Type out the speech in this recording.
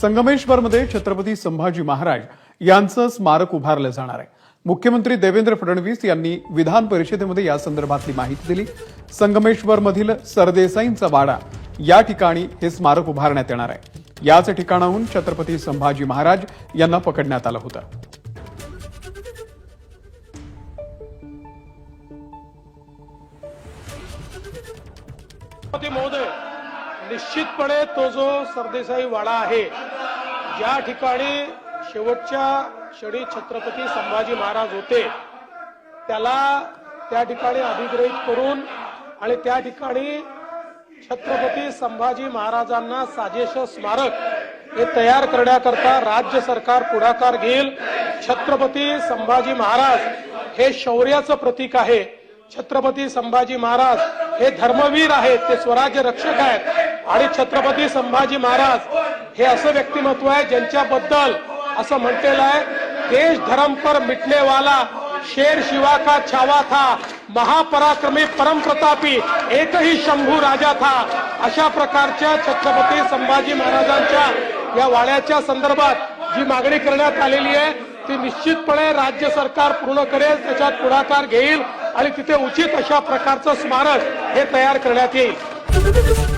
संगमेश्वरमध्ये छत्रपती संभाजी महाराज यांचं स्मारक उभारलं जाणार आहे. मुख्यमंत्री देवेंद्र फडणवीस यांनी विधान परिषदेमध्ये या संदर्भातली माहिती दिली. संगमेश्वरमधील सरदेसाईंचा वाडा या ठिकाणी हे स्मारक उभारण्यात येणार आहे. याच ठिकाणाहून छत्रपती संभाजी महाराज यांना पकडण्यात आलं होतं. महोदय निश्चितपणे तो जो सरदेसाई वाडा आहे ज्या ठिकाणी शेवटच्या क्षणी छत्रपती संभाजी महाराज होते त्याला त्या ठिकाणी अधिग्रहित करून आणि त्या ठिकाणी छत्रपती संभाजी महाराजांना साजेश स्मारक हे तयार करण्याकरता राज्य सरकार पुढाकार घेईल. छत्रपती संभाजी महाराज हे शौर्याचं प्रतीक आहे. छत्रपती संभाजी महाराज हे धर्मवीर आहेत ते स्वराज्य रक्षक आहेत. आणि छत्रपती संभाजी महाराज हे असं व्यक्तिमत्व आहे ज्यांच्याबद्दल असं म्हटलेलं आहे देश धर्म पर मिटने वाला शेर शिवा का छावा था महापराक्रमी परम प्रतापी एकही शंभू राजा था अशा प्रकारच्या छत्रपती संभाजी महाराजांच्या या वाड्याच्या संदर्भात जी मागणी करण्यात आलेली आहे ती निश्चितपणे राज्य सरकार पूर्ण करेल त्याच्यात पुढाकार घेईल आणि तिथे उचित अशा प्रकारचं स्मारक हे तयार करण्यात येईल.